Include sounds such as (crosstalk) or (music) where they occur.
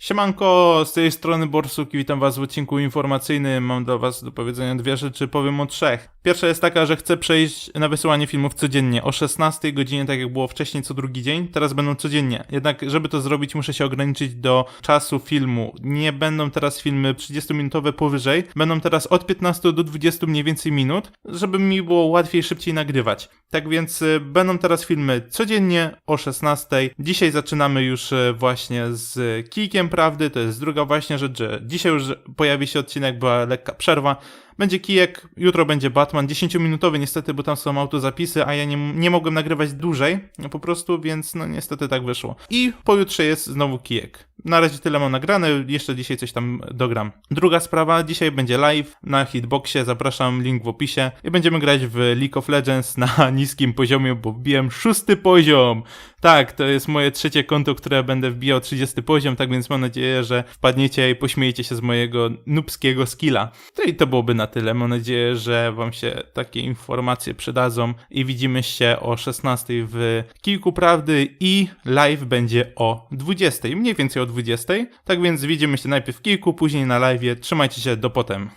Siemanko, z tej strony Borsuk i witam was w odcinku informacyjnym. Mam dla was do powiedzenia dwie rzeczy, powiem o trzech. Pierwsza jest taka, że chcę przejść na wysyłanie filmów codziennie o 16 godzinie, tak jak było wcześniej co drugi dzień, teraz będą codziennie. Jednak żeby to zrobić muszę się ograniczyć do czasu filmu. Nie będą teraz filmy 30-minutowe powyżej, będą teraz od 15 do 20 mniej więcej minut, żeby mi było łatwiej, szybciej nagrywać. Tak więc y, będą teraz filmy codziennie o 16. Dzisiaj zaczynamy już y, właśnie z Kijkiem Prawdy, to jest druga właśnie rzecz, że dzisiaj już pojawi się odcinek, była lekka przerwa. Będzie kijek, jutro będzie Batman, 10-minutowy niestety, bo tam są autozapisy, a ja nie, nie mogłem nagrywać dłużej, po prostu, więc no niestety tak wyszło. I pojutrze jest znowu kijek. Na razie tyle mam nagrane, jeszcze dzisiaj coś tam dogram. Druga sprawa, dzisiaj będzie live na Hitboxie, zapraszam, link w opisie. I będziemy grać w League of Legends na (laughs) niskim poziomie, bo wbiłem szósty poziom. Tak, to jest moje trzecie konto, które będę wbijał 30 poziom, tak więc mam nadzieję, że wpadniecie i pośmiejecie się z mojego nubskiego skilla. To i to byłoby na tyle. Mam nadzieję, że wam się takie informacje przydadzą i widzimy się o 16 w Kilku Prawdy i live będzie o 20, mniej więcej o 20. Tak więc widzimy się najpierw w kilku, później na live. Trzymajcie się, do potem.